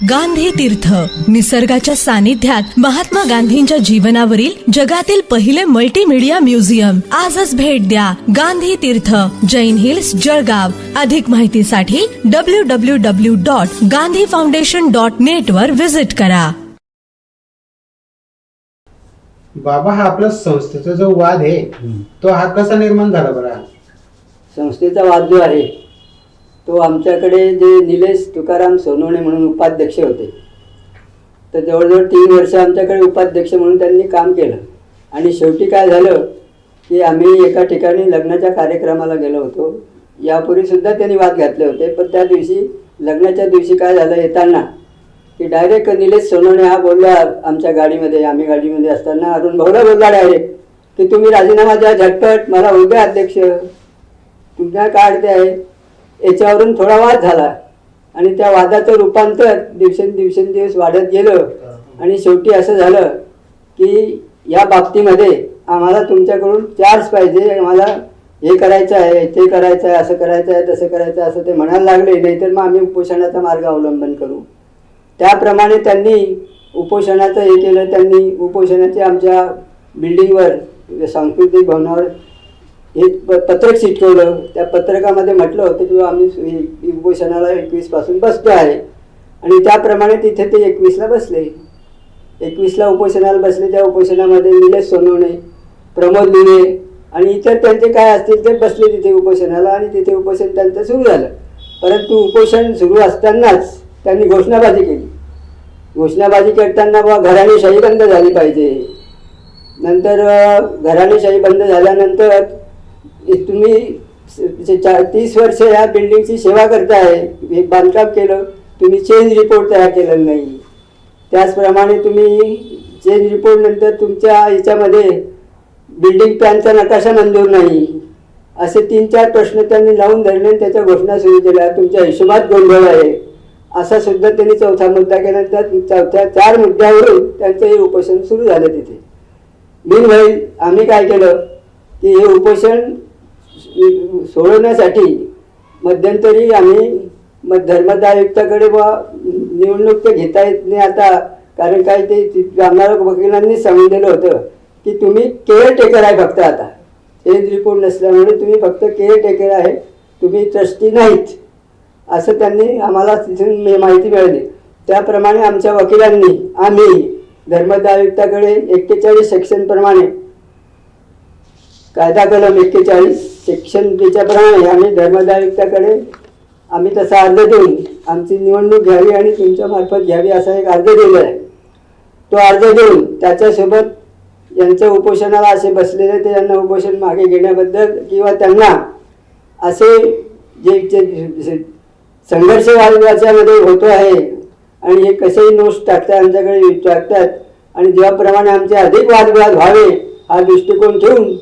गांधी तीर्थ. निसर्गाच्या सानिध्यात महात्मा गांधींच्या जीवनावरील जगातील पहिले मल्टीमीडिया म्युझियम आजच भेट द्या गांधी तीर्थ जैन हिल्स जळगाव. अधिक माहितीसाठी W W W dot Gandhi foundation dot net वर विजिट करा. बाबा हा आपला संस्थेचा जो वाद आहे तो हा कसा निर्माण झाला बरा? संस्थेचा वाद जो आहे तो आमच्याकडे जे निलेश तुकाराम सोनवणे म्हणून उपाध्यक्ष होते. तर जवळजवळ तीन वर्ष आमच्याकडे उपाध्यक्ष म्हणून त्यांनी काम केलं. आणि शेवटी काय झालं की आम्ही एका ठिकाणी लग्नाच्या कार्यक्रमाला गेलो होतो. यापूर्वीसुद्धा त्यांनी वाद घातले होते पण त्या दिवशी लग्नाच्या दिवशी काय झालं येताना की डायरेक्ट निलेश सोनवणे हा बोलला आमच्या गाडीमध्ये आम्ही गाडीमध्ये असताना अरुण भाऊला बोलला डायरेक्ट की तुम्ही राजीनामा द्या झटपट मला उभ्या अध्यक्ष तुमच्या काढते आहे? याच्यावरून थोडा वाद झाला. आणि त्या वादाचं रूपांतर दिवसेंदिवसेंदिवस वाढत गेलं. आणि शेवटी असं झालं की या बाबतीमध्ये आम्हाला तुमच्याकडून चार्ज पाहिजे. आम्हाला हे करायचं आहे ते करायचं आहे असं करायचं आहे तसं करायचं आहे असं ते म्हणायला लागले. नाहीतर मग आम्ही उपोषणाचा मार्ग अवलंबन करू. त्याप्रमाणे त्यांनी उपोषणाचं हे केलं. त्यांनी उपोषणाचे आमच्या बिल्डिंगवर सांस्कृतिक भवनावर हे प- पत्रक चिटकवलं त्या पत्रकामध्ये म्हटलं होतं की आम्ही उपोषणाला एकवीसपासून बसतो आहे. आणि त्याप्रमाणे तिथे ते एकवीसला बसले. एकवीसला उपोषणाला बसले त्या उपोषणामध्ये निलेश सोनवणे प्रमोद लिहिणे आणि इतर त्यांचे काय असतील ते बसले तिथे उपोषणाला आणि तिथे उपोषण त्यांचं सुरू झालं. परंतु उपोषण सुरू असतानाच त्यांनी घोषणाबाजी केली. घोषणाबाजी करताना बुवा घराणेशाही बंद झाली पाहिजे. नंतर अ, घराणेशाही बंद झाल्यानंतर तुम्ही तीस वर्ष या बिल्डिंगची सेवा करताय हे बांधकाम केलं तुम्ही चेंज रिपोर्ट तयार केलं नाही. त्याचप्रमाणे तुम्ही चेंज रिपोर्ट नंतर तुमच्या याच्यामध्ये बिल्डिंग प्लॅनचा नकाशा मंजूर नाही. असे तीन चार प्रश्न त्यांनी लावून धरले त्याच्या घोषणा सुरू केल्या. तुमच्या हिशोबात गोंधळ आहे. असा सुद्धा त्यांनी चौथा मुद्दा केला त्या चौथ्या चार मुद्द्यावरून त्यांचं हे उपोषण सुरू झालं तिथे. बिनवाईल आम्ही काय केलं? की हे उपोषण सोडवण्यासाठी मध्यंतरी आम्ही मग धर्मदायुक्ताकडे बा निवडणूक तर घेता येत नाही आता. कारण काय ते आम्हाला वकिलांनी सांगून दिलं होतं की तुम्ही केअरटेकर आहे फक्त आता. चेंज रिपोर्ट नसल्यामुळे तुम्ही फक्त केअरटेकर आहे. तुम्ही ट्रस्टी नाहीत. असं त्यांनी आम्हाला तिथून माहिती मिळाली. त्याप्रमाणे आमच्या वकिलांनी आम्ही धर्मदायुक्ताकडे एक्केचाळीस सेक्शनप्रमाणे कायदा कलम एक्केचाळीस शिक्षण त्याच्याप्रमाणे आम्ही धर्मदायुक्ताकडे आम्ही तसा अर्ज देऊन आमची निवडणूक घ्यावी आणि तुमच्या मार्फत घ्यावी असा एक अर्ज दिलेला आहे. तो अर्ज देऊन त्याच्यासोबत यांच्या उपोषणाला असे बसलेले ते यांना उपोषण मागे घेण्याबद्दल किंवा त्यांना असे जे जे- संघर्ष याच्यामध्ये होतो आहे आणि हे कसेही नोट्स टाकतात आमच्याकडे टाकतात आणि ज्याप्रमाणे आमचे अधिक वादविवाद व्हावे हा दृष्टिकोन ठेवून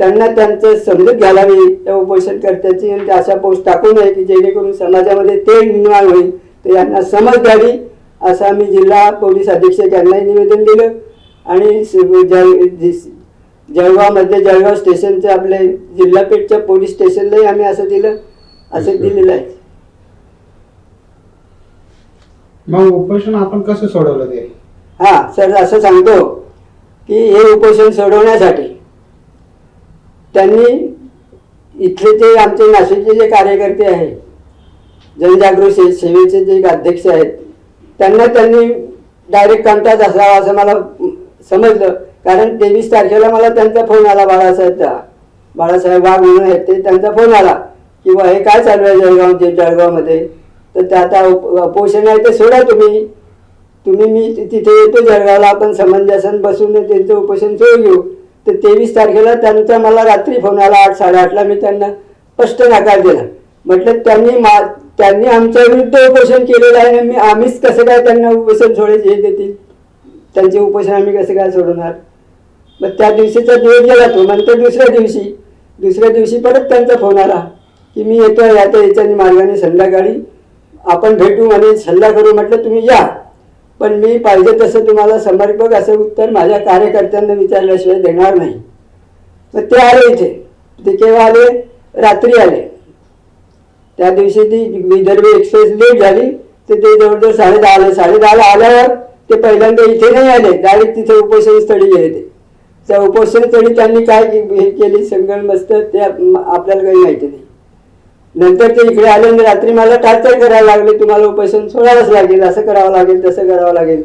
त्यांना त्यांचं समजूत घालावी त्या उपोषणकर्त्याची आणि अशा पोस्ट टाकू नये की जेणेकरून समाजामध्ये तेढ निर्माण होईल. तर यांना समज द्यावी असं आम्ही जिल्हा पोलीस अधीक्षक यांनाही निवेदन दिलं. आणि जळगावमध्ये जळगाव स्टेशनचे आपले जिल्हा पेठच्या पोलीस स्टेशनलाही आम्ही असं दिलं. असं दिलेलं आहे. मग उपोषण आपण कसं सोडवलं ते? हां सर असं सांगतो की हे उपोषण सोडवण्यासाठी त्यांनी इथले जे आमचे नाशिकचे जे कार्यकर्ते आहे जनजागृत से सेवेचे जे अध्यक्ष आहेत त्यांना त्यांनी डायरेक्ट कॉन्टॅक्ट असावा असं मला समजलं. कारण तेवीस तारखेला मला त्यांचा फोन आला बाळासाहेबचा. बाळासाहेब वाघ म्हणून आहेत ते त्यांचा फोन आला की हे काय चालू आहे जळगावचे जळगावमध्ये? तर ते आता उप उपोषण आहे ते सोडा तुम्ही. तुम्ही मी तिथे येतो जळगावला आपण समंजसन बसून त्यांचं उपोषण सोडून घेऊ तर तेवीस तारखेला त्यांचा मला रात्री फोन आला आठ साडेआठला मी त्यांना स्पष्ट नकार दिला. म्हटलं त्यांनी मा त्यांनी आमच्या विरुद्ध उपोषण केलेलं आहे आणि मी आम्हीच कसं काय त्यांना उपोषण सोडायचे हे देतील? त्यांचे उपोषण आम्ही कसं काय सोडवणार? मग त्या दिवशीचा दिवस गेला तो नंतर दुसऱ्या दिवशी दुसऱ्या दिवशी परत त्यांचा फोन आला की मी येतो आता याच्याने मार्गाने संध्याकाळी. आपण भेटू आणि सल्ला करू. म्हटलं तुम्ही या. पण मी पाहिजे तसं तुम्हाला समर्पक असं उत्तर माझ्या कार्यकर्त्यांना विचारल्याशिवाय देणार नाही. मग ते आले इथे. ते केव्हा आले? रात्री आले. त्या दिवशी ती विदर्भी एक्सप्रेस लेट झाली. तर ते जवळजवळ साडे आले. साडे दहाला आल्यावर ते पहिल्यांदा इथे नाही आले. डायरेक्ट तिथे उपोषण स्थळी गेले ते. त्या उपोषण स्थळी त्यांनी काय हे केली? संगण मस्त ते आपल्याला काही माहिती नाही. नंतर ते इकडे आले आणि रात्री मला टार्चर करायला लागले. तुम्हाला उपोषण सोडावंच लागेल असं करावं लागेल तसं करावं लागेल.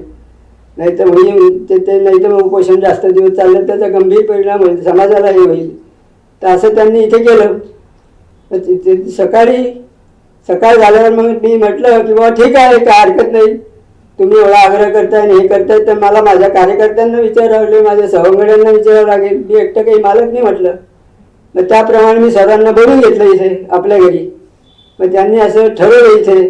नाही तर म्हणजे ते ते नाही तर मग उपोषण जास्त दिवस चाललं त्याचा गंभीर परिणाम होईल समाजालाही होईल. तर असं त्यांनी इथे केलं. तिथे ते- सकाळी सकाळ झाल्यावर मग मी म्हटलं की बाबा ठीक आहे काय हरकत नाही. तुम्ही एवढा आग्रह करताय आणि हे करताय तर मला माझ्या कार्यकर्त्यांना विचारावं लागेल माझ्या सवंगड्यांना विचारावं लागेल. मी एकटं काही मालक नाही म्हटलं. मग त्याप्रमाणे मी सर्वांना बोलून घेतलं इथे आपल्या घरी. मग त्यांनी असं ठरवलं इथे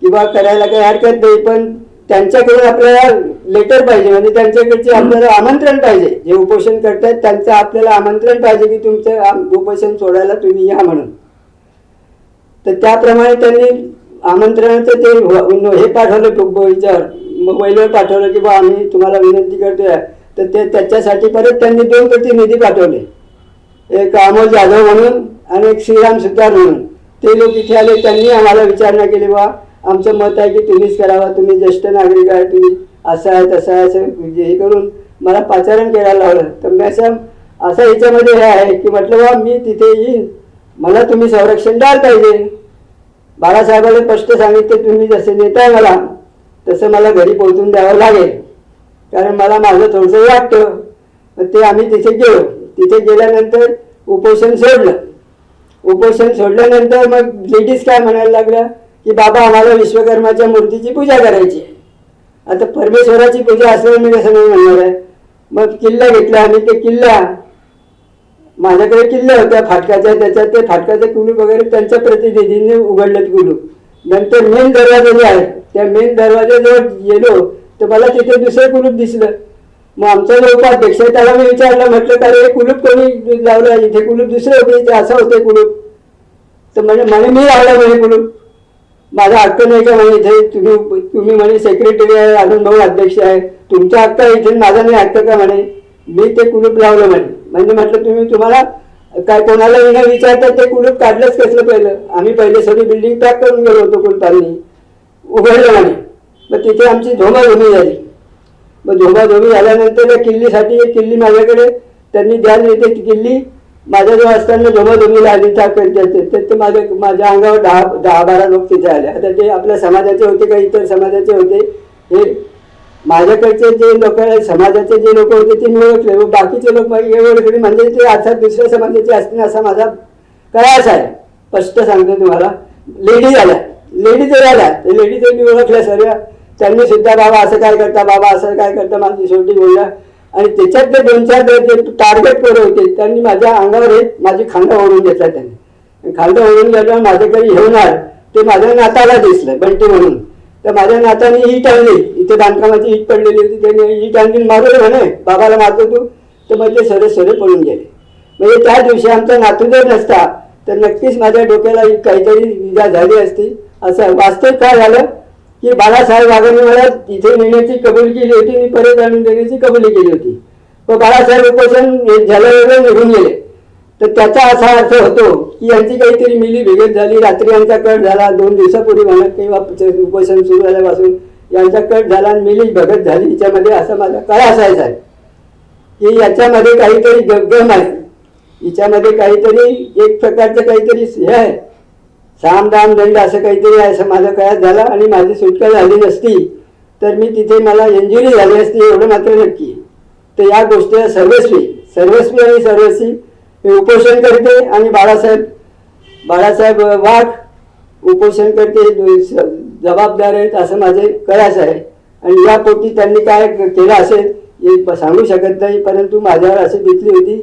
की बा करायला काही हरकत नाही पण त्यांच्याकडून आपल्याला लेटर पाहिजे. म्हणजे त्यांच्याकडचे आपल्याला आमंत्रण पाहिजे. जे उपोषण करतात त्यांचं आपल्याला आमंत्रण पाहिजे की तुमचं उपोषण सोडायला तुम्ही या म्हणून. तर त्याप्रमाणे त्यांनी आमंत्रणाचं ते हे पाठवलं टोक- मोबाईलवर पाठवलं की बा आम्ही तुम्हाला विनंती करतोय. तर ते त्याच्यासाठी परत त्यांनी दोन प्रतिनिधी पाठवले. एक अमोल जाधव म्हणून आणि एक श्रीराम सुतार म्हणून. ते लोक इथे आले त्यांनी आम्हाला विचारणा केली बा आमचं मत आहे की तुम्हीच करावा तुम्ही ज्येष्ठ नागरिक आहे तुम्ही असं आहे तसं आहे असं म्हणजे हे करून मला पाचारण करायला लावलं. तर मी असं असं याच्यामध्ये हे आहे की म्हटलं बा मी तिथे येईन. मला तुम्ही संरक्षण द्यायला पाहिजे. बाळासाहेबांनी स्पष्ट सांगितलं तुम्ही जसे नेताय मला तसं मला घरी पोहोचून द्यावं लागेल. कारण मला माझं थोडंसं वाटतं मग ते आम्ही तिथे गेलो. तिथे गेल्यानंतर उपोषण सोडलं. उपोषण सोडल्यानंतर मग लेडीज काय म्हणायला लागल्या? की बाबा आम्हाला विश्वकर्माच्या मूर्तीची पूजा करायची आता परमेश्वराची पूजा असल्यावर मी कसं नाही म्हणणार आहे. मग किल्ला घेतला आणि ते किल्ला माझ्याकडे किल्ले होत्या फाटकाच्या त्याच्यात ते फाटकाचे कुलूप वगैरे त्यांच्या प्रतिनिधींनी उघडलेत कुलूप. नंतर मेन दरवाजा जे आहे त्या मेन दरवाजाजवळ गेलो तर मला तिथे दुसरं कुलूप दिसलं. मग आमचा जो उपाध्यक्ष आहे त्याला मी विचारलं म्हटलं का रे हे कुलूप कोणी लावलं इथे कुलूप दुसरे होते ते असं होते कुलूप. तर म्हणे म्हणे मी लावलं म्हणे कुलूप. माझा हक्क नाही का म्हणे इथे? तुम्ही तुम्ही म्हणे सेक्रेटरी आहे अजून भाऊ अध्यक्ष आहे. तुमचा हक्क आहे इथे माझा नाही हक्क का म्हणे? मी ते कुलूप लावलं म्हणे. म्हणजे म्हटलं तुम्ही तुम्हाला काय कोणाला येणं विचारता ते कुलूप काढलंच कसलं पहिलं? आम्ही पहिले सगळी बिल्डिंग पॅक करून गेलो होतो कुलपांनी उघडलं म्हणे. मग तिथे आमची धोमाधोमी झाली. मग धोमाधोमी झाल्यानंतर त्या किल्लीसाठी एक किल्ली माझ्याकडे त्यांनी ध्यान येते ती किल्ली माझ्याजवळ असताना धोमाधोमीला आली त्या ते माझ्या माझ्या अंगावर दहा दहा बारा लोक तिथे आले. आता ते आपल्या समाजाचे होते का इतर समाजाचे होते हे माझ्याकडचे जे लोक समाजाचे जे लोक होते ते मी ओळखले. व बाकीचे लोक माझे ओळखले म्हणजे ते आता दुसऱ्या समाजाचे असतील असा माझा कयास आहे. स्पष्ट सांगतो तुम्हाला. लेडीज आल्या लेडीज आल्या ते लेडीज मी ओळखल्या सर्व त्यांनी सुद्धा बाबा असं काय करता? बाबा असं काय करता? माझी शेवटी बोलला आणि त्याच्यात ते दोन चार जे टार्गेट पोरं होते त्यांनी माझ्या अंगावर एक माझी खांदा ओढून घेतला त्यांनी. खांदा ओढून घेतल्यावर माझ्याकडे घेऊणार ते माझ्या नाताला दिसलं बंटी म्हणून. तर माझ्या नाताने ईट आणली. इथे बांधकामाची ईट पडलेली होती. त्याने ईट आणली मारलं म्हणे बाबाला मारतो तू. तर मग ते सरे सरे पळून गेले. म्हणजे त्या दिवशी आमचा नातू जर नसता तर नक्कीच माझ्या डोक्याला काहीतरी इजा झाली असती. असं वास्तव काय झालं? की बाळासाहेब वाघांनी मला इथे नेण्याची कबुली केली होती मी परत आणून देण्याची कबुली केली होती. व बाळासाहेब उपोषण झाल्यावर निघून गेले. तर त्याचा असा अर्थ होतो की यांची काहीतरी मिली भिगत झाली रात्री यांचा कट झाला दोन दिवसापूर्वी म्हणत किंवा उपोषण सुरू झाल्यापासून यांचा कट झाला आणि मिली भगत झाली. हिच्यामध्ये असं माझा काय असायचं आहे. की याच्यामध्ये काहीतरी गगम आहे. हिच्यामध्ये काहीतरी एक प्रकारचं काहीतरी हे आहे. साम दाम दंड असं काहीतरी आहे असं माझा कळत झाला आणि माझी सुटका झाली नसती तर मी तिथे मला इंजुरी झाली असती एवढं मात्र नक्की. तर या गोष्टी सर्वस्वी सर्वस्वी आणि सर्वस्वी हे उपोषण करते आणि बाळासाहेब बाळासाहेब वाघ उपोषण करते जबाबदार आहेत असं माझे कळास आहे. आणि या पोटी त्यांनी काय केलं असेल हे सांगू शकत नाही परंतु माझ्यावर अशी बितली होती.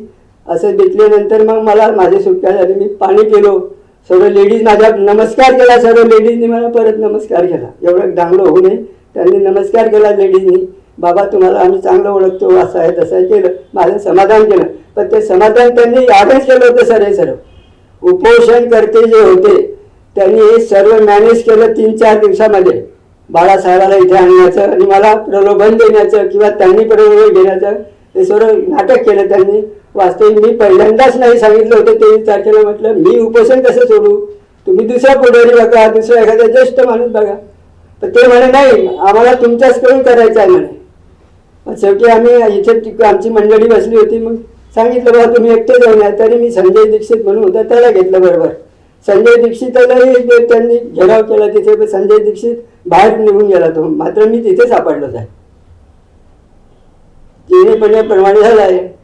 असं बितल्यानंतर मग मला माझी सुटका झाली. मी पाणी केलो सर्व लेडीज माझ्या नमस्कार केला सर्व लेडीजनी मला परत नमस्कार केला. एवढं डांगलं होऊ नये. त्यांनी नमस्कार केला लेडीजनी बाबा तुम्हाला आम्ही चांगलं ओळखतो असं आहे तसं आहे केलं. माझं समाधान केलं. पण ते समाधान त्यांनी यावेळेस केलं होतं सर हे सर्व. उपोषण करते जे होते त्यांनी हे सर्व मॅनेज केलं तीन चार दिवसामध्ये. बाळासाहेबाला इथे आणण्याचं आणि मला प्रलोभन देण्याचं किंवा त्यांनी प्रलोभन घेण्याचं हे सर्व नाटक केलं त्यांनी. वास्तविक मी पहिल्यांदाच नाही सांगितलं होतं तेवीस तारखेला म्हटलं मी उपोषण कसं सोडू? तुम्ही दुसरा पुढारी बघा दुसरा एखादा ज्येष्ठ माणूस बघा. तर ते म्हणे नाही आम्हाला तुमच्याच करून करायचं आहे म्हणे. मग शेवटी आम्ही इथे आमची मंडळी बसली होती मग सांगितलं बाबा तुम्ही एकटे जाऊन या. तरी मी संजय दीक्षित म्हणून होता त्याला घेतलं बरोबर. संजय दीक्षितलाही ते- त्यांनी घेराव केला तिथे पण संजय दीक्षित बाहेर निघून गेला तो. मात्र मी तिथे सापडलोच आहे. तिन्हीपणे प्रमाणे झाला आहे.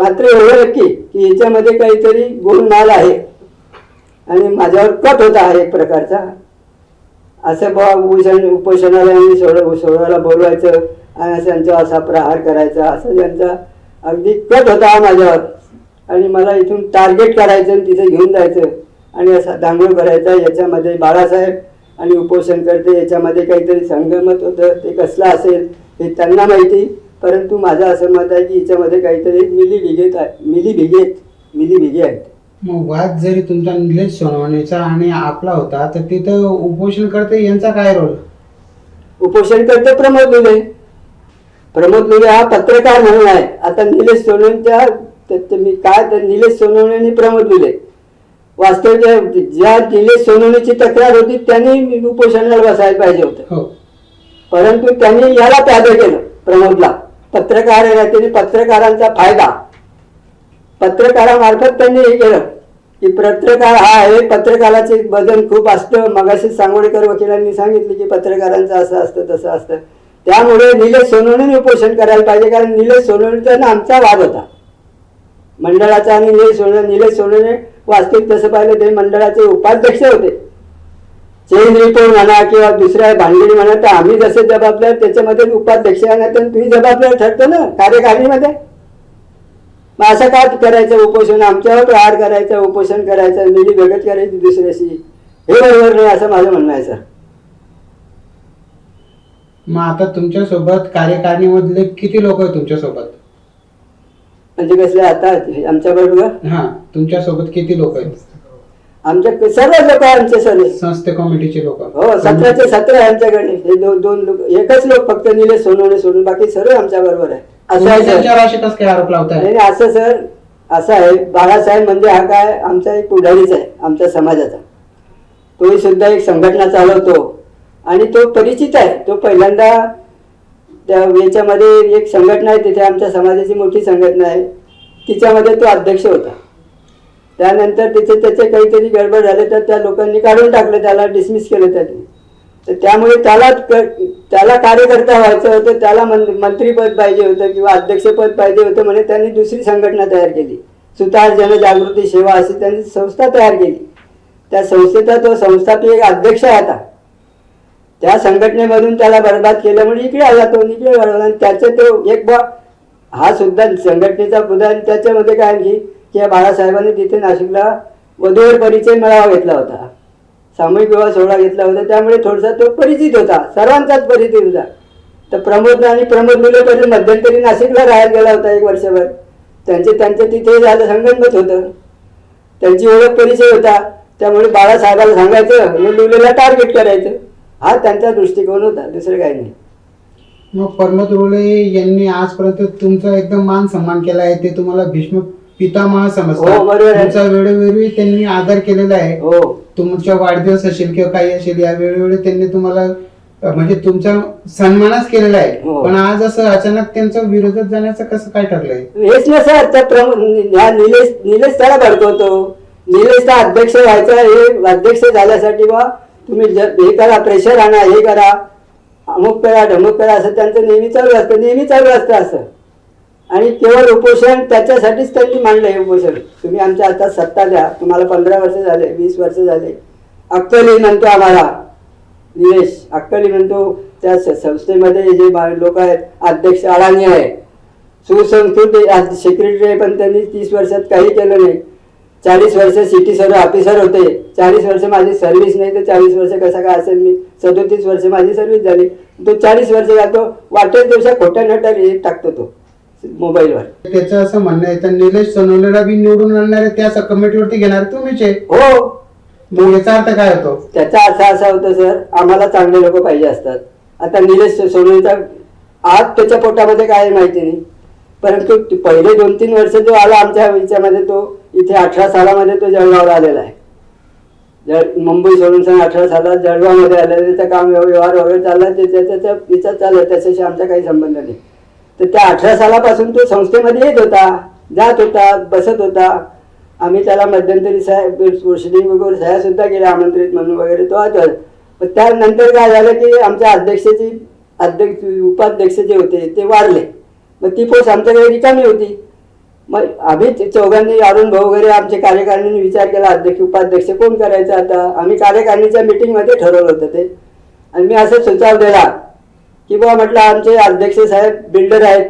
मात्र एवढं नक्की की याच्यामध्ये काहीतरी गोलमाल आहे. आणि माझ्यावर कट होता आहे एक प्रकारचा. असं बा उपोषण उपोषणाला यांनी सोड सोडवायला बोलवायचं आणि त्यांचा असा प्रहार करायचा असं त्यांचा अगदी कट होता हा माझ्यावर. आणि मला इथून टार्गेट करायचं आणि तिथे घेऊन जायचं. आणि असा दांगोळ करायचा याच्यामध्ये बाळासाहेब आणि उपोषण करते याच्यामध्ये काहीतरी संगमत होतं ते कसलं असेल हे त्यांना माहिती. परंतु माझं असं मत आहे की याच्यामध्ये काहीतरी मिली भिगेत आहे. मिली भिगेत मिली भिगे आहेत मग वाद जरी तुमचा निलेश सोनवणेचा आणि आपला होता तर तिथं उपोषण करते यांचा काय रोल? उपोषण करते प्रमोद लुले. प्रमोद लुले हा पत्रकार म्हणून आहे. आता निलेश सोनवणेच्या मी काय तर निलेश सोनवणे आणि प्रमोद लुले. वास्तविक ज्या- ज्या निलेश सोनवणेची तक्रार होती त्यांनी उपोषणाला बसायला पाहिजे होतं. हो. परंतु त्यांनी याला प्यादं केलं प्रमोदला. पत्रकार आहे त्यांनी पत्रकारांचा फायदा. पत्रकारामार्फत त्यांनी हे केलं. की पत्रकार हा आहे पत्रकाराचे वजन खूप असतं. मगाशी सांगोडेकर वकिलांनी सांगितले की पत्रकारांचं असं असतं तसं असतं. त्यामुळे निलेश सोनवणीने उपोषण करायला पाहिजे कारण निलेश सोनवणीचा ना आमचा वाद होता. मंडळाचा आणि निलेश सोनवणे निलेश सोनवणे वास्तविक तसं पाहिलं ते मंडळाचे उपाध्यक्ष होते. चेंज रिपोर्ट म्हणा किंवा दुसऱ्या भानगडी म्हणा तर आम्ही जसे जबाबदार त्याच्यामध्ये उपाध्यक्ष तर तुम्ही जबाबदार ठरतो ना कार्यकारिणीमध्ये. मग असं काय करायचं उपोषण? आमच्यावर प्रहार करायचं उपोषण करायचं मिली भगत करायची दुसऱ्याशी. हे बरोबर नाही असं माझं म्हणणं आहे सर. मग आता तुमच्यासोबत कार्यकारिणीमधले किती लोक आहेत तुमच्यासोबत? म्हणजे कसले आता? आमच्या बरोबर? हा तुमच्यासोबत किती लोक आहेत? आमच्या सर्व लोक आमचे सर्व संस्थे कमिटीचे लोक. हो सतराचे सतरा आहे आमच्याकडे हे दोन दोन लोक एकच लोक फक्त निलेश सोनवणे सोडून बाकी सर्व आमच्या बरोबर आहे असं आहे सर. त्यांच्यावर असे कसं काय आरोप लावताय? नाही नाही, असं सर असं आहे. बाळासाहेब म्हणजे हा काय आमचा एक पुढारीच आहे आमच्या समाजाचा. तोही सुद्धा एक संघटना चालवतो. आणि तो परिचित आहे. तो पहिल्यांदा त्या याच्यामध्ये एक संघटना आहे तिथे आमच्या समाजाची मोठी संघटना आहे. तिच्यामध्ये तो अध्यक्ष होता. त्यानंतर तिथे त्याचे काहीतरी गडबड झाले तर त्या लोकांनी काढून टाकलं त्याला डिसमिस केलं त्यांनी. तर त्यामुळे त्याला त्याला कार्यकर्ता व्हायचं होतं त्याला मं- मंत्रीपद पाहिजे होतं किंवा अध्यक्षपद पाहिजे होतं म्हणे त्यांनी दुसरी संघटना तयार केली. सुतार जनजागृती सेवा अशी त्यांनी संस्था तयार केली. त्या संस्थेचा तो संस्थापक एक अध्यक्ष होता आता. त्या संघटनेमधून त्याला बरबाद केल्यामुळे इकडे आला तो इकडे वाढवला आणि त्याचे तो एक बा हा सुद्धा संघटनेचा मुद्दा आणि त्याच्यामध्ये काय आणखी की या बाळासाहेबांनी तिथे नाशिकला वधूवर परिचय मेळावा घेतला होता. सामूहिक विवाह सोहळा घेतला होता. त्यामुळे थोडासा तो परिचित होता. सर्वांचाच परिचित होता. तर प्रमोद आणि प्रमोद मुले पहिले मध्यंतरी नाशिकला राहायला गेला होता एक वर्षभर. त्यांचे त्यांचं तिथे झालं संगणमत होतं. त्यांची ओळख परिचय होता. त्यामुळे बाळासाहेबाला सांगायचं आणि टार्गेट करायचं. हा त्यांचा दृष्टिकोन होता. दुसरं काही नाही. मग परमत रोळे यांनी आजपर्यंत तुमचा एकदम मान सन्मान केला आहे. ते तुम्हाला भीष्म पितामह हो, समजतात बरोबर आहे. तुमचा वेळोवेळी त्यांनी आदर केलेला आहे. हो. तुमच्या वाढदिवस असेल किंवा काही असेल या वेळोवेळी त्यांनी तुम्हाला अ, म्हणजे तुमचा सन्मानच केलेला आहे. हो. पण आज असं अचानक त्यांच्या विरोधात जाण्याचं कसं काय ठरलंय? हेच ना सर त्या प्रमुख निलेश निलेश त्याला भडकवतो. निलेशचा अध्यक्ष व्हायचा हे अध्यक्ष झाल्यासाठी बा तुम्ही ज- हे करा प्रेशर आणा हे करा. अमुक करा ढमुक करा असं त्यांचं नेहमी चालू असतं नेहमी चालू असतं असं. आणि केवळ उपोषण त्याच्यासाठीच त्यांनी मांडलं हे उपोषण. तुम्ही आमच्या आता सत्ता द्या. तुम्हाला पंधरा वर्ष झाले वीस वर्ष झाले. अक्कली म्हणतो आम्हाला. निलेश अक्कली म्हणतो त्या संस्थेमध्ये जे लोक आहेत अध्यक्ष अडाणी आहे. सुसंस्कृत सेक्रेटरी आहे पण त्यांनी तीस वर्षात काही केलं नाही. चाळीस वर्ष सिटी सर्व ऑफिसर होते. चाळीस वर्ष माझी सर्व्हिस नाही तर चाळीस वर्ष कसं काय असेल मी? सदोतीस वर्ष माझी सर्व्हिस झाली. तो चाळीस वर्ष जातो वाटेल दिवसा खोट्या नटा टाकतो तो. मोबाईलवर. त्याचं असं म्हणणं आहे तर निलेश सोनवणेला बी निवडून आणणारे त्या कमिटीवरती घेणार तुम्हीच आहे. हो. मग याचा अर्थ काय होतो? त्याचा अर्थ असा होतो सर आम्हाला चांगले लोक पाहिजे असतात. आता निलेश सोनवणेचा आज त्याच्या पोटामध्ये काय आहे माहिती नाही. परंतु पहिले दोन तीन वर्ष जो आला आमच्या याच्यामध्ये तो इथे अठरा सालामध्ये तो जळगावला आलेला आहे. जळ मुंबई सोडून सन अठरा सालात जळगावमध्ये आलं त्याचं काम व्यवहार वगैरे चालला ते त्याच्या त्या हिचं चाललं त्याच्याशी आमचा काही संबंध नाही. तर त्या अठरा सालापासून तो संस्थेमध्ये येत होता जात होता बसत होता. आम्ही त्याला मध्यंतरी साहेब प्रोसिडिंग वगैरे सह्या सुद्धा केल्या आमंत्रित म्हणून वगैरे तो आता पण त्यानंतर काय झालं की आमच्या अध्यक्षाची अध्यक्ष उपाध्यक्ष जे होते ते वाढले. मग ती पोस्ट आमच्याकडे रिकामी होती. मग आम्ही चौघांनी अरुण भाऊ वगैरे आमच्या कार्यकारिणीने विचार केला अध्यक्ष उपाध्यक्ष कोण करायचं आता? आम्ही कार्यकारिणीच्या मिटिंगमध्ये ठरवलं होतं ते. आणि मी असं सुचाव दिला. की बुवा म्हटलं आमचे अध्यक्ष साहेब बिल्डर आहेत.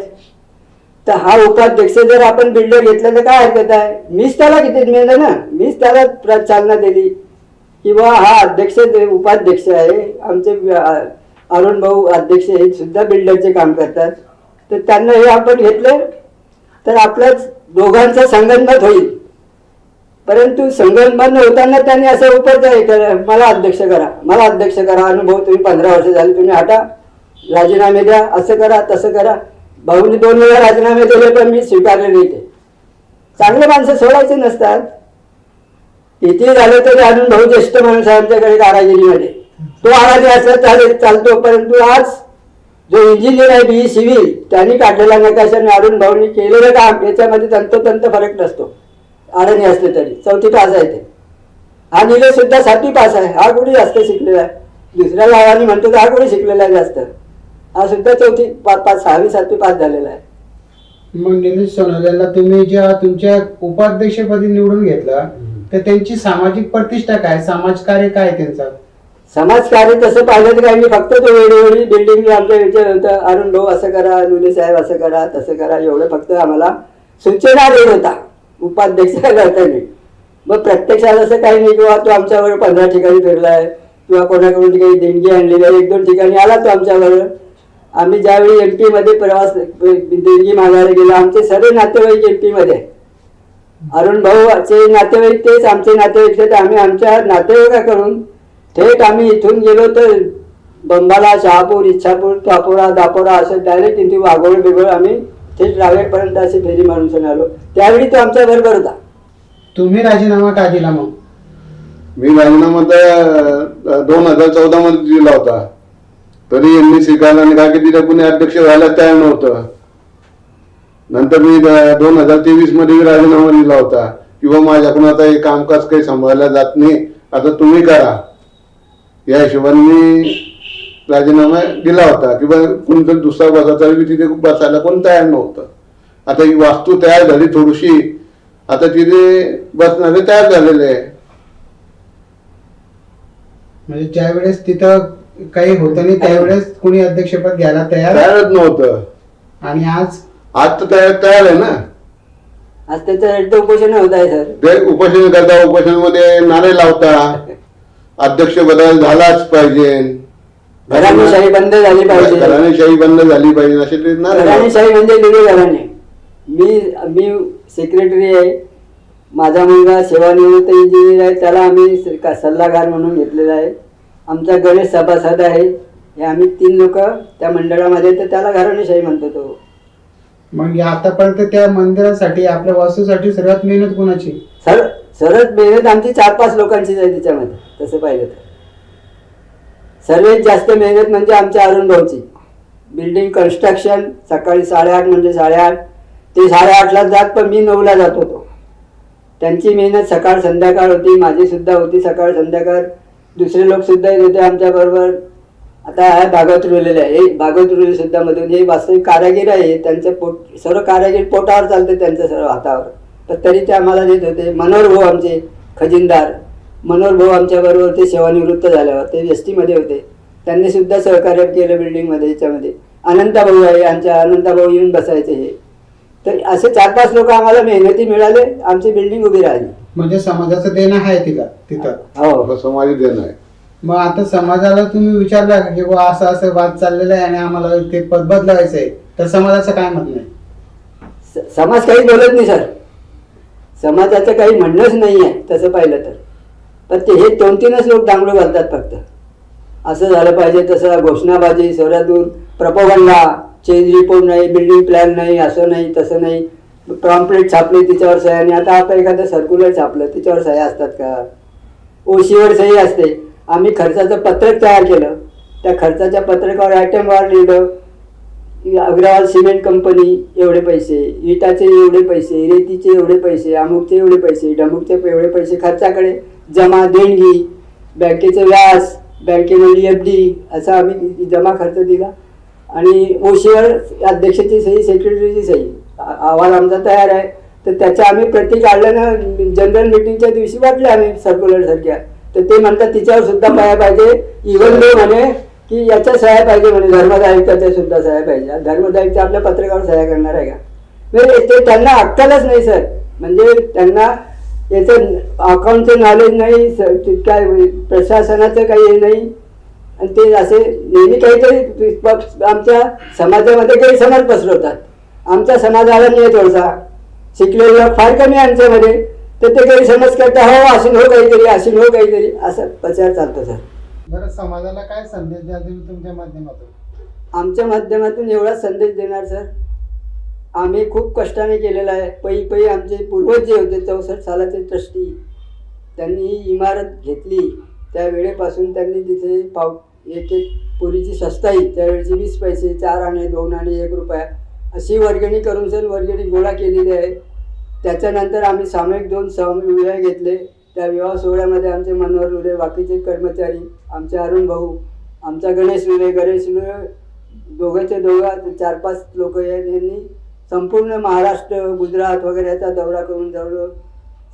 तर हा उपाध्यक्ष जर आपण बिल्डर घेतला तर काय हरकत आहे? मीच त्याला किती मिळलं ना? मीच त्याला प्र- चालना दिली. की हा अध्यक्ष उपाध्यक्ष आहे. आमचे अरुण भाऊ अध्यक्ष हे सुद्धा बिल्डरचे काम करतात. तर त्यांना हे आपण घेतलं तर आपलाच दोघांचं संगनमत होईल. परंतु संगनमत होताना त्यांनी असं उपचार केलं मला अध्यक्ष करा. मला अध्यक्ष करा अनुभव तुम्ही पंधरा वर्ष झाले तुम्ही हटा. राजीनामे द्या असं करा तसं करा. भाऊनी दोन वेळा राजीनामे दिले पण मी स्वीकारले नाही ते. चांगले माणसं सोडायचे नसतात. किती झालं तरी अजून भाऊ ज्येष्ठ माणूस आमच्याकडे कारागिरीमध्ये. तो आराधी असला चालेल चालतो परंतु आज जो इंजिनियर आहे बी सिव्हिल त्यांनी काढलेला नकाशा आणि अरुण भाऊनी केलेलं काम याच्यामध्ये तंतोतंत फरक नसतो. अडाणी असले तरी. चौथी पास आहे ते. हा निलेश सुद्धा सातवी पास आहे. हा कुठे जास्त शिकलेला आहे? दुसऱ्या गावाने म्हणतो तर हा कुठे शिकलेला आहे जास्त? हा सुद्धा चौथी पाच पाच सहावी सातवी पास झालेला आहे. मग निलेश सोनवणेला तुम्ही ज्या तुमच्या उपाध्यक्षपदी निवडून घेतला तर त्यांची सामाजिक प्रतिष्ठा काय? समाजकार्य काय त्यांचा? समाजकार्य तसं पाहिलं तर काय मी फक्त तो वेळोवेळी बिल्डिंग आमच्या विचार होतं अरुण भाऊ असं करा लुले साहेब असं करा तसं करा. एवढं फक्त आम्हाला सूचना देत होता. उपाध्यक्ष करताना मग प्रत्यक्षात असं काही नाही किंवा तो आमच्यावर पंधरा ठिकाणी फिरलाय किंवा कोणाकडून काही देणगी आणलेली आहे एक दोन ठिकाणी आला तो आमच्यावर. आम्ही ज्यावेळी एम पीमध्ये प्रवास देणगी मागायला गेलो आमचे सर्व नातेवाईक एम पीमध्ये. अरुण भाऊचे नातेवाईक तेच आमचे नातेवाईक आहेत आम्ही आमच्या नातेवाईकाकडून थेट आम्ही इथून गेलो तर बंबाला शहापूर इच्छापूर तापोरा दापोरा असं डायरेक्ट इथे वाघोळ बिघोळ आम्ही थेट रावेरपर्यंत अशी फेरी मारून सण आलो. त्यावेळी तो आमच्या बरोबर होता. तुम्ही राजीनामा का दिला मग? मी राजीनामा तर दोन हजार चौदा मध्ये दिला होता. तरी यांनी स्वीकारला नाही का की तिथे कुणी अध्यक्ष व्हायला तयार नव्हतं. नंतर मी दोन हजार तेवीसमध्ये राजीनामा दिला होता किंवा हो, माझ्याकडून आता हे कामकाज काही सांभाळल्या जात नाही. आता तुम्ही करा. या हिशोबाने मी राजीनामा दिला होता किंवा कोणतरी दुसरा बसा तरी तिथे बसायला कोण तयार नव्हतं. आता ही वास्तू तयार झाली थोडीशी. आता तिथे बसणारे तयार झालेले आहे. म्हणजे ज्या वेळेस तिथं काही होतं नाही त्यावेळेस कोणी अध्यक्षपद घ्यायला तयार? तयारच नव्हतं. आणि आज? आज तर तयार तयार आहे ना. आज त्याचं रद्द उपोषण होत आहे सर. ते उपोषण करता उपोषणमध्ये नारे लावता. अध्यक्ष बदल झालाच पाहिजे. घराणेशाही बंद झाली पाहिजे. घराणेशाही बंद झाली पाहिजे. असे ते नारे. घराणेशाही म्हणजे दिली घराणे. मी मी सेक्रेटरी आहे. माझा मुलगा सेवानिवृत्त इंजिनियर आहे. त्याला आम्ही स- का- सल्लागार म्हणून घेतलेला आहे. आमचा गणेश सभासद आहे. हे आम्ही तीन लोक त्या मंडळामध्ये तर त्याला घराणेशाही म्हणतो तो. मग या आतापर्यंत त्या मंदिरासाठी आपल्या वास्तूसाठी सर्वात मेहनत कोणाची? सर सरळ मेहनत आमची चार पाच लोकांचीच आहे त्याच्यामध्ये तसं पाहिलं तर. सर्वात जास्त मेहनत म्हणजे आमच्या अरुण भाऊची. बिल्डिंग कन्स्ट्रक्शन सकाळी साडेआठ म्हणजे साडेआठ. ते साडेआठला जात पण मी नऊला जात होतो. त्यांची मेहनत सकाळ संध्याकाळ होती माझी सुद्धा होती सकाळ संध्याकाळ. दुसरे लोक सुद्धा आमच्याबरोबर आमच्या बरोबर आता आहे भागवत रुलेले आहे. हे भागवत रुले सुद्धा मधून हे वास्तविक कारागीर आहे त्यांचं पोट सर्व कारागीर पोटावर चालते त्यांचं सर्व हातावर. पण तरी ते आम्हाला देत होते. मनोहर भाऊ आमचे खजिनदार. मनोहर भाऊ आमच्या बरोबर ते सेवानिवृत्त झाल्यावर ते एस टीमध्ये होते. त्यांनी सुद्धा सहकार्य केलं बिल्डिंगमध्ये याच्यामध्ये. अनंताभाऊ आहे आमच्या अनंताभाऊ येऊन बसायचे हे. तर असे चार पाच लोक आम्हाला मेहनती मिळाले. आमची बिल्डिंग उभी राहिली. म्हणजे समाजाचं देणं आहे तिला तिथं. हो. समाज देणं आहे. मग आता समाजाला तुम्ही विचारला का की बुवा असं असं वाद चाललेला आहे आणि आम्हाला ते पद बदलावायचं आहे तर समाजाचं काय मत नाही स- समाज काही बोलत नाही सर. समाजाचं काही म्हणणंच नाही आहे तसं पाहिलं तर. पण ते हे दोन तीनच लोक डांगडू घालतात फक्त. असं झालं पाहिजे तसं घोषणाबाजी सौरादूर प्रपोगंडा चेंज रिपोर्ट नाही बिल्डिंग प्लॅन नाही असं नाही तसं नाही. पॉम्पलेट छापली तिच्यावर सह्या आणि आता आता एखादं सर्क्युलर छापलं तिच्यावर सह्या असतात का? ओशीवर सही असते. आम्ही खर्चाचं पत्रक तयार केलं. त्या खर्चाच्या पत्रकावर आयटमवर लिहिलं. की अग्रवाल सिमेंट कंपनी एवढे पैसे इटाचे एवढे पैसे रेतीचे एवढे पैसे अमुकचे एवढे पैसे डमुकचे एवढे पैसे खर्चाकडे जमा देणगी बँकेचं व्याज बँकेमधली एफ डी असा आम्ही जमा खर्च दिला. आणि ओशीवर अध्यक्षाची सही सेक्रेटरीची सही. अहवाल आमचा तयार आहे. तर त्याच्या आम्ही प्रती आणल्यानं जनरल मिटिंगच्या दिवशी वाटले आम्ही सर्क्युलर सारख्या. तर ते म्हणतात तिच्यावर सुद्धा पाया पाहिजे. इव्हन मी म्हणे की याच्या सह्या पाहिजे म्हणे. धर्मदायिकाच्या सुद्धा सह्या पाहिजे. धर्मदायिक आपल्या पत्रकावर सह्या करणार आहे का? म्हणजे ते त्यांना अक्कलच नाही सर. म्हणजे त्यांना याचं अकाउंटचं नॉलेज नाही काय प्रशासनाचं काही हे नाही. आणि ते असे नेहमी काहीतरी आमच्या समाजामध्ये काही समाज पसरवतात आमच्या समाजाला नाही थोडसा शिकलेले लोक फार कमी आमच्यामध्ये. तर ते काही समज करता हो असून हो काहीतरी असून हो काहीतरी असं प्रचार चालतो सर. बरं समाजाला काय संदेश तुम्ही तुमच्या माध्यमातून? आमच्या माध्यमातून एवढाच संदेश देणार सर. आम्ही खूप कष्टाने केलेला आहे. पै पै आमचे पूर्वज जे होते चौसष्ट सालाचे ट्रस्टी त्यांनी ही इमारत घेतली. त्या वेळेपासून त्यांनी तिथे पाव एक एक पुरीची सस्ताई त्यावेळेची वीस पैसे चार आणे दोन आणे एक रुपया अशी वर्गणी करून सर वर्गणी गोळा केलेली आहे. त्याच्यानंतर आम्ही सामूहिक दोन सम विवाह घेतले. त्या विवाह सोहळ्यामध्ये आमचे मनोहर लुले बाकीचे कर्मचारी आमचे अरुण भाऊ आमचा गणेश लुले गणेश लुले दोघंचे दोघं चार पाच लोक यांनी संपूर्ण महाराष्ट्र गुजरात वगैरे याचा दौरा करून जवळ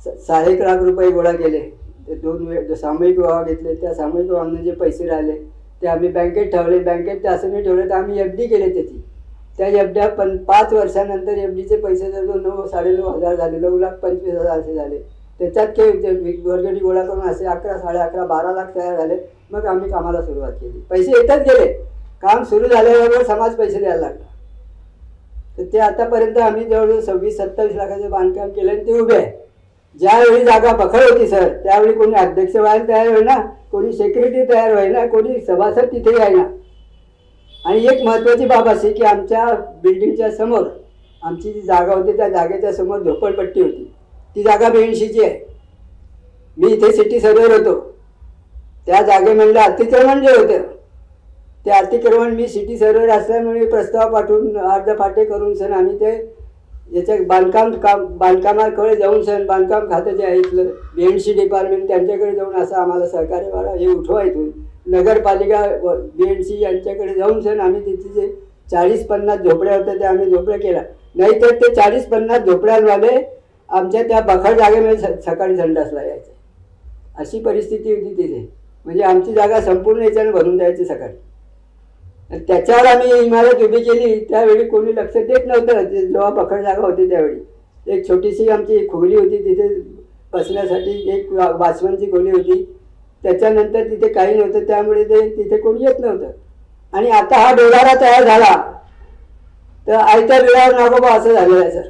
स- सहा एक लाख रुपये गोळा केले. ते दोन वेळ सामूहिक विवाह घेतले. त्या सामूहिक विवाहांना जे पैसे राहिले ते आम्ही बँकेत ठेवले. बँकेत ते असं नाही ठेवले तर आम्ही एफ डी केले त्याची. त्या एफ ड्या पण पाच वर्षानंतर एफ डीचे पैसे जवळ नऊ साडेनऊ हजार झाले नऊ लाख पंचवीस हजार असे झाले. त्याच्यात ते ते गोळा करून असे अकरा साडे अकरा बारा लाख तयार झाले. मग आम्ही कामाला सुरुवात केली. पैसे येतच गेले. काम सुरू झाल्याबरोबर समाज पैसे द्यायला लागला. तर ते आतापर्यंत आम्ही जवळजवळ सव्वीस सत्तावीस लाखाचं बांधकाम केलं आणि ते उभे आहे. ज्यावेळी जागा बखर होती सर त्यावेळी कोणी अध्यक्ष व्हायला तयार होईना कोणी सेक्रेटरी तयार होईना कोणी सभासद तिथे यायना आणि एक महत्त्वाची बाब अशी की आमच्या बिल्डिंगच्या समोर आमची जी जागा होती त्या जागेच्या समोर झोपडपट्टी होती. ती जागा बेऐंशीची आहे. मी इथे सिटी सर्वेवर होतो. त्या जागेमधलं अतिक्रमण जे होतं ते अतिक्रमण मी सिटी सर्वेवर असल्यामुळे प्रस्ताव पाठवून अर्ज फाटे करून सण आम्ही ते याच्या बांधकाम काम बांधकामाकडे जाऊन सण बांधकाम खातं जे आहे इथलं बी एन सी डिपार्टमेंट त्यांच्याकडे जाऊन असं आम्हाला सहकार्य करा हे उठवा इथून. नगरपालिका बी एन सी यांच्याकडे जाऊन सण आम्ही तिथे जे चाळीस पन्नास झोपड्या होत्या त्या आम्ही झोपड्या केल्या. नाहीतर ते चाळीस पन्नास झोपड्यांवाले आमच्या त्या बखड जागेमध्ये स- सकाळी संडासला यायचे. अशी परिस्थिती होती तिथे. म्हणजे आमची जागा संपूर्ण याच्याने भरून द्यायची सकाळी. त्याच्यावर आम्ही इमारत उभी केली. त्यावेळी कोणी लक्ष देत नव्हतं. जेव्हा पखड जागा होती त्यावेळी. एक छोटीशी आमची खोली होती. तिथे बसण्यासाठी एक वासवांची खोली होती. त्याच्यानंतर तिथे काही नव्हतं त्यामुळे ते तिथे कोणी येत नव्हतं. आणि आता हा डोलारा तयार झाला. तर आयत्या वेळावर नागोबा असं झालेलं आहे सर.